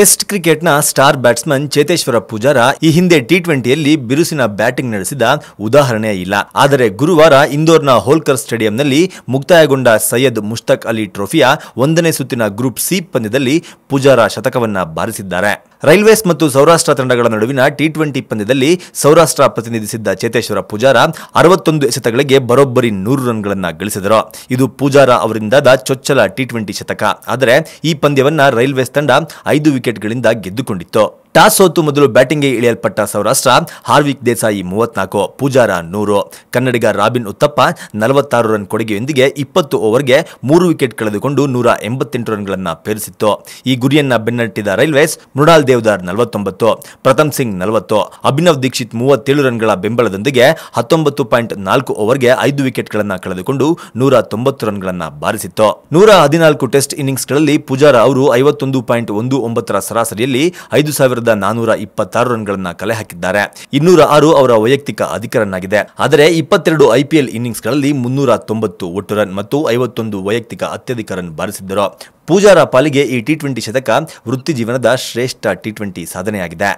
Test ಕ್ರಿಕೆಟ್ನ star batsman Cheteshwar Pujara ಈ ಹಿಂದೆ ಟಿ ಟ್ವೆಂಟಿಯಲ್ಲಿ ಬಿರುಸಿನ ಬ್ಯಾಟಿಂಗ್ ನಡೆಸಿದ ಉದಾಹರಣೆ ಇಲ್ಲ. ಆದರೆ ಗುರುವಾರ ಇಂದೋರ್ನ ಹೋಲ್ಕರ್ ಸ್ಟೇಡಿಯಂನಲ್ಲಿ ಮುಕ್ತಾಯಗೊಂಡ ಸೈಯದ್ ಮುಷ್ತಕ್ ಅಲಿ ಟ್ರೋಫಿಯ ಒಂದನೇ ಸುತ್ತಿನ ಗ್ರೂಪ್ ಸಿ ಪಂದ್ಯದಲ್ಲಿ ಪೂಜಾರ ಶತಕವನ್ನ ಬಾರಿಸಿದ್ದಾರೆ. ರೈಲ್ವೇಸ್ ಮತ್ತು ಸೌರಾಷ್ಟ್ರ ತಂಡಗಳ ನಡುವಿನ ಟಿ ಟ್ವೆಂಟಿ ಪಂದ್ಯದಲ್ಲಿ ಸೌರಾಷ್ಟ್ರ ಪ್ರತಿನಿಧಿಸಿದ್ದ ಚೇತೇಶ್ವರ ಪೂಜಾರ ಅರವತ್ತೊಂದು ಎಸೆತಗಳಿಗೆ ಬರೋಬ್ಬರಿ ನೂರು ರನ್ಗಳನ್ನು ಗಳಿಸಿದರು. ಇದು ಪೂಜಾರ ಅವರಿಂದಾದ ಚೊಚ್ಚಲ ಟಿ ಟ್ವೆಂಟಿ ಶತಕ. ಆದರೆ ಈ ಪಂದ್ಯವನ್ನು ರೈಲ್ವೇಸ್ ತಂಡ ಐದು ವಿಕೆಟ್ಗಳಿಂದ ಗೆದ್ದುಕೊಂಡಿತ್ತು. ಟಾಸ್ ಸೋತು ಮೊದಲು ಬ್ಯಾಟಿಂಗ್ಗೆ ಇಳಿಯಲ್ಪಟ್ಟ ಸೌರಾಷ್ಟ್ರ ಹಾರ್ವಿಕ್ ದೇಸಾಯಿ ಮೂವತ್ನಾಲ್ಕು, ಪೂಜಾರ ನೂರು, ಕನ್ನಡಿಗ ರಾಬಿನ್ ಉತ್ತಪ್ಪ ನಲವತ್ತಾರು ರನ್ ಕೊಡುಗೆಯೊಂದಿಗೆ ಇಪ್ಪತ್ತು ಓವರ್ಗೆ ಮೂರು ವಿಕೆಟ್ ಕಳೆದುಕೊಂಡು ನೂರ ಎಂಬತ್ತೆಂಟು ರನ್ಗಳನ್ನು ಪೇರಿಸಿತ್ತು. ಈ ಗುರಿಯನ್ನ ಬೆನ್ನಟ್ಟಿದ ರೈಲ್ವೇಸ್, ಮೃಣಾಲ್ ದೇವ್ದಾರ್ ನಲವತ್ತೊಂಬತ್ತು, ಪ್ರಥಮ್ ಸಿಂಗ್ ನಲವತ್ತು, ಅಭಿನವ್ ದೀಕ್ಷಿತ್ ಮೂವತ್ತೇಳು ರನ್ಗಳ ಬೆಂಬಲದೊಂದಿಗೆ ಹತ್ತೊಂಬತ್ತು ಪಾಯಿಂಟ್ ನಾಲ್ಕು ಓವರ್ಗೆ ಐದು ವಿಕೆಟ್ಗಳನ್ನು ಕಳೆದುಕೊಂಡು ನೂರ ತೊಂಬತ್ತು ರನ್ಗಳನ್ನು ಬಾರಿಸಿತ್ತು. ನೂರ ಹದಿನಾಲ್ಕು ಟೆಸ್ಟ್ ಇನ್ನಿಂಗ್ಸ್ಗಳಲ್ಲಿ ಪೂಜಾರ ಅವರು ಐವತ್ತೊಂದು ಪಾಯಿಂಟ್ ಒಂದು ಒಂಬತ್ತರ ಸರಾಸರಿಯಲ್ಲಿ ಐದು ಸಾವಿರದ ನಾನೂರ ಇಪ್ಪತ್ತಾರು ರನ್ಗಳನ್ನ ಕಲೆ ಹಾಕಿದ್ದಾರೆ. ಇನ್ನೂರ ಆರು ಅವರ ವೈಯಕ್ತಿಕ ಅಧಿಕ ರನ್ ಆಗಿದೆ ಆದರೆ ಇಪ್ಪತ್ತೆರಡು ಐಪಿಎಲ್ ಇನ್ನಿಂಗ್ಸ್ಗಳಲ್ಲಿ ಮುನ್ನೂರ ತೊಂಬತ್ತು ಒಟ್ಟು ರನ್ ಮತ್ತು ಐವತ್ತೊಂದು ವೈಯಕ್ತಿಕ ಅತ್ಯಧಿಕ ರನ್ ಬಾರಿಸಿದ್ದರು. ಪೂಜಾರ ಪಾಲಿಗೆ ಈ ಟಿ ಟ್ವೆಂಟಿ ಶತಕ ವೃತ್ತಿ ಜೀವನದ ಶ್ರೇಷ್ಠ ಟಿ ಟ್ವೆಂಟಿ ಸಾಧನೆಯಾಗಿದೆ.